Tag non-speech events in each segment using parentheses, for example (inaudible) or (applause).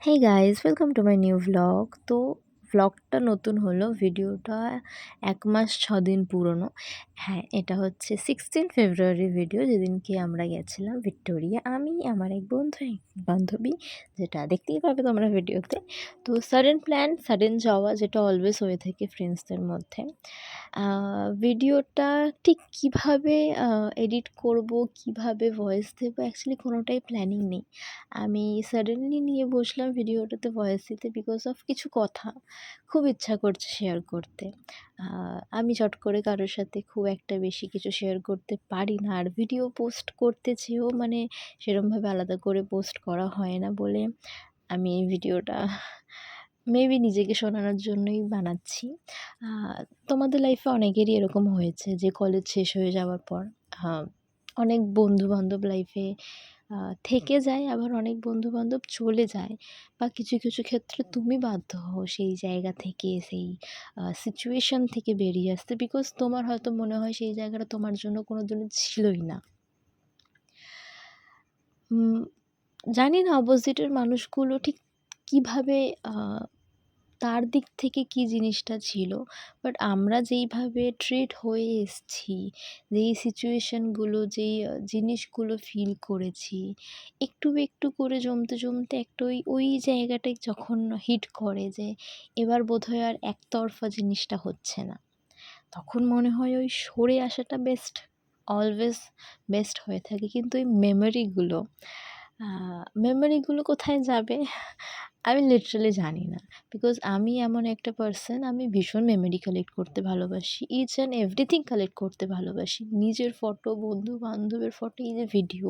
Hey guys, welcome to my new vlog. So, ভ্লগটা নতুন হলো, ভিডিওটা এক মাস ছ দিন পুরনো। হ্যাঁ এটা হচ্ছে সিক্সটিন ফেব্রুয়ারি ভিডিও যেদিনকে আমরা গেছিলাম ভিক্টোরিয়া। আমি, আমার এক বন্ধু, এক বান্ধবী, যেটা দেখতেই পাবে তোমরা ভিডিওতে। তো সাডেন প্ল্যান সাডেন যাওয়া, যেটা অলওয়েজ হয়ে থাকে ফ্রেন্ডসদের মধ্যে। ভিডিওটা ঠিক কীভাবে এডিট করব, কীভাবে ভয়েস দেবো অ্যাকচুয়ালি কোনোটাই প্ল্যানিং নেই। আমি সাডেনলি নিয়ে বসলাম ভিডিওটাতে ভয়েস দিতে বিকজ অফ কিছু কথা। খুব ইচ্ছা করছে শেয়ার করতে। আমি চট করে কারোর সাথে খুব একটা বেশি কিছু শেয়ার করতে পারি না। আর ভিডিও পোস্ট করতে চেয়েও মানে সেরমভাবে আলাদা করে পোস্ট করা হয় না বলে আমি এই ভিডিওটা মেবি নিজেকে শোনানোর জন্যই বানাচ্ছি। তোমাদের লাইফে অনেকেরই এরকম হয়েছে যে কলেজ শেষ হয়ে যাওয়ার পর অনেক বন্ধু বান্ধব লাইফে থেকে যায়, আবার অনেক বন্ধুবান্ধব চলে যায় বা কিছু কিছু ক্ষেত্রে তুমি বাধ্য হও সেই জায়গা থেকে, সেই সিচুয়েশান থেকে বেরিয়ে আসতে। বিকজ তোমার হয়তো মনে হয় সেই জায়গাটা তোমার জন্য কোনো দিনও ছিলই না। জানি না অপোজিটের মানুষগুলো ঠিক কীভাবে তার দিক থেকে কী জিনিসটা ছিল? বাট আমরা যেইভাবে ট্রিট হয়ে এসছি, যেই সিচুয়েশানগুলো যেই জিনিসগুলো ফিল করেছি, একটু একটু করে জমতে জমতে একটা ওই ওই জায়গাটায় যখন হিট করে যে এবার বোধহয় আর একতরফা জিনিসটা হচ্ছে না। তখন মনে হয় ওই সরে আসাটা বেস্ট অলওয়েজ বেস্ট হয়ে থাকে। কিন্তু ওই মেমোরিগুলো মেমোরিগুলো কোথায় যাবে? আমি লিটারালি জানি না। বিকজ আমি এমন একটা পার্সন আমি ভীষণ মেমোরি কালেক্ট করতে ভালোবাসি। ইচ অ্যান্ড এভরিথিং কালেক্ট করতে ভালোবাসি। নিজের ফটো বন্ধু বান্ধবের ফটো এই যে ভিডিও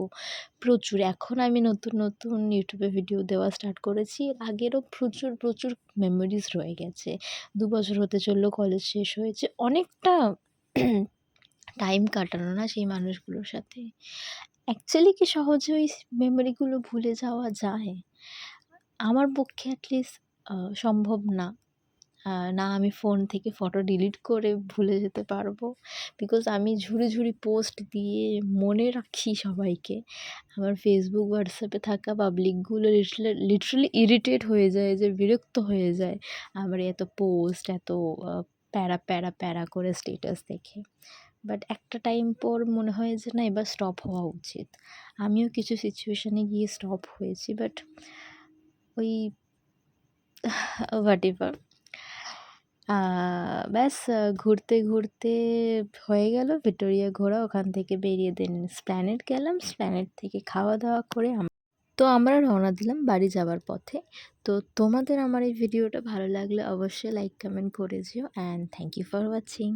প্রচুর। এখন আমি নতুন নতুন ইউটিউবে ভিডিও দেওয়া স্টার্ট করেছি। এর আগেরও প্রচুর প্রচুর মেমোরিজ রয়ে গেছে। দু বছর হতে চলল কলেজ শেষ হয়েছে। অনেকটা (clears throat) টাইম কাটানো না সেই মানুষগুলোর সাথে। অ্যাকচুয়ালি কি সহজে ওই মেমোরিগুলো ভুলে যাওয়া যায়? আমার পক্ষে অ্যাটলিস্ট সম্ভব না। না আমি ফোন থেকে ফটো ডিলিট করে ভুলে যেতে পারব। বিকজ আমি ঝুড়ি ঝুড়ি পোস্ট দিয়ে মনে রাখি সবাইকে। আমার ফেসবুক হোয়াটসঅ্যাপে থাকা পাবলিকগুলো লিটারালি ইরিটেট হয়ে যায়, যে বিরক্ত হয়ে যায় আমার এত পোস্ট এত প্যারা প্যারা প্যারা করে স্টেটাস দেখে। বাট একটা টাইম পর মনে হয় যে না, এবার স্টপ হওয়া উচিত। আমিও কিছু সিচুয়েশানে গিয়ে স্টপ হয়েছি বাট ওই হোয়াট এভার ব্যাস ঘুরতে ঘুরতে হয়ে গেল। ভিক্টোরিয়া ঘোরা, ওখান থেকে বেরিয়ে দেন স্প্ল্যানেট গেলাম। স্প্ল্যানেট থেকে খাওয়া দাওয়া করে তো আমরা রওনা দিলাম বাড়ি যাওয়ার পথে। তো তোমাদের আমার এই ভিডিওটা ভালো লাগলে অবশ্যই লাইক কমেন্ট করে যেও and thank you for watching